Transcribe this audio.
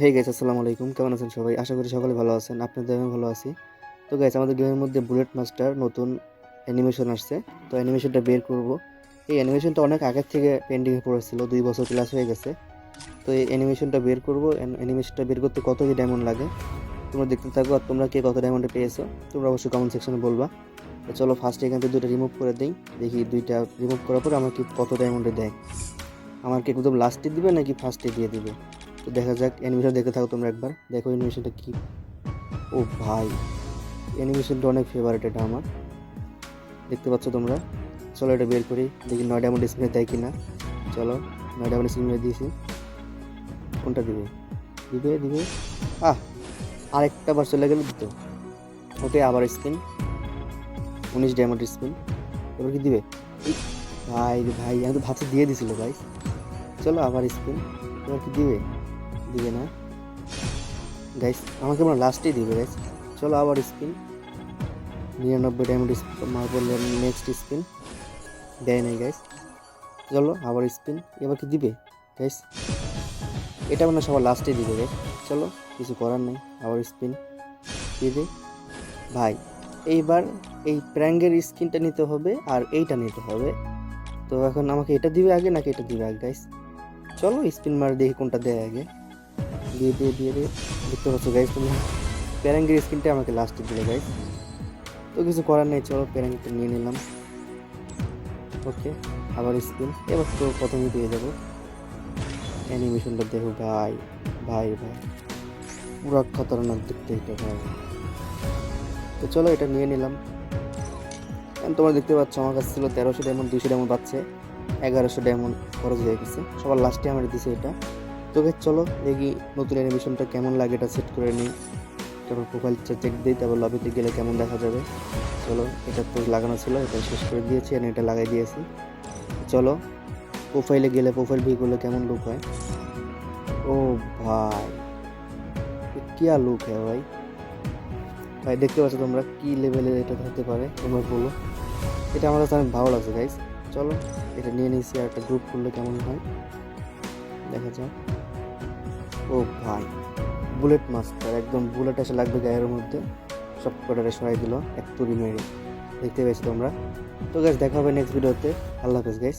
Hey guys আসসালামু আলাইকুম। কেমন আছেন সবাই? আশা করি সকলে ভালো আছেন। আপনাদের আমি ভালো আছি। তো গাইস আমাদের গেমের মধ্যে বুলেট মাস্টার নতুন অ্যানিমেশন আসছে। তো অ্যানিমেশনটা বের করব। এই অ্যানিমেশনটা অনেক আগের থেকে পেন্ডিংয়ে পড়েছিল। দুই বছর ক্লাস হয়ে গেছে। তো এই অ্যানিমেশনটা বের করব। অ্যানিমেশনটা বের করতে কত কি ডায়মন্ড লাগে? তোমরা দেখতে থাকো আর তোমরা কে কত ডায়মন্ডে পেয়েছ? তোমরা অবশ্যই কমেন্ট সেকশনে বলবা। তো চলো ফার্স্টে এখান থেকে দুইটা রিমুভ করে দিই। দেখি দুইটা রিমুভ করার পর আমাকে কত ডায়মন্ডে দেয়। আমার কি একদম লাস্টে দিবে নাকি ফার্স্টে দিয়ে দিবে? তো দেখা যাক অ্যানিমেশন দেখতে থাকো তোমরা একবার। দেখো অ্যানিমেশনটা কি। ও ভাই অ্যানিমেশনটা অনেক ফেভারিট এটা আমার। দেখতে পাচ্ছ তোমরা? চলো এটা বের করি। দেখি নয় ডায়মন্ড স্পিনে দেয় কি না চলো নয় ডায়মন্ড স্পিনে দিয়েছি। কোনটা দিবে? দিবে দিবে। আহ, আরেকটা বার চলে গেলে দিত। ওকে আবার স্পিন উনিশ ডায়মন্ড স্পিন এবার কি দিবে? ভাই ভাই, আমি তো ভাবছি দিয়ে দিছিল ভাই চলো আবার স্পিন এবার কি দিবে? দিবে না। গাইস আমাকে মনে লাস্টেই দিবে গাইস চলো আবার স্পিন নিরানব্বই ডায়মন্ড মার পড়লে নেক্সট স্পিন দেয় নাই গাইস চলো আবার স্পিন এবার কি দিবে গাইস এটা মনে সবার লাস্টে দিবে গাইস চলো, কিছু করার নেই। আবার স্পিন দিবে ভাই, এইবার এই প্র্যাঙ্গের স্কিনটা নিতে হবে আর এইটা নিতে হবে। তো এখন আমাকে এটা দিবে আগে নাকি এটা দিবে আগে গাইস চলো স্পিন মার দেখি কোনটা দেয় আগে। দিয়ে দিয়ে দিয়ে দিয়ে। দেখতে পাচ্ছ গাইস তুমি প্যারাঙ্গের স্কিনটা আমাকে লাস্টে দিলে গাইস তো কিছু করার নেই, চলো প্যারাঙ্গটা নিয়ে নিলাম। ওকে আবার স্পিন এবার তো প্রথমেই পেয়ে যাব। অ্যানিমেশনটা দেখো, ভাই ভাই ভাই। পুরো খতরনাক দেখতে এটা, ভাই। তো চলো এটা নিয়ে নিলাম। তোমরা দেখতে পাচ্ছ, আমার কাছে ছিল তেরোশো ডায়মন্ড দুশো ডায়মন্ড পাচ্ছে এগারোশো ডায়মন্ড খরচ হয়ে গেছে। সবার লাস্টে আমার দিছে এটা। তোকে চলো দেখি নতুন অ্যানিমেশনটা কেমন লাগে, এটা সেট করে নিই। তারপর প্রোফাইলটা চেক দিই, তারপর লবিতে গেলে কেমন দেখা যাবে। চলো, এটা তো লাগানো ছিল, এটা শেষ করে দিয়েছি আর এটা লাগাই দিয়েছি। চলো প্রোফাইলে গেলে প্রোফাইল ভিউ করলে কেমন লুক হয়? ও ভাই কিয়া লুক হ্যাঁ ভাই? ভাই, দেখতে পাচ্ছ তোমরা কি লেভেলের এটা হতে পারে? তোমরা বলো। এটা আমার কাছে অনেক ভালো লাগছে গাইস চলো, এটা নিয়ে নিয়েছি, আর একটা গ্রুপ করলে কেমন হয়? দেখা যাক। ও ভাই, বুলেট মাস্টার একদম বুলেট এসে লাগবে গায়ের মধ্যে। সব কটারে সরাই দিল, এক তুড়ি মেরে। দেখতে পেয়েছি তোমরা? তো গ্যাস দেখা হবে নেক্সট ভিডিওতে আল্লাহ হাফেজ গাইস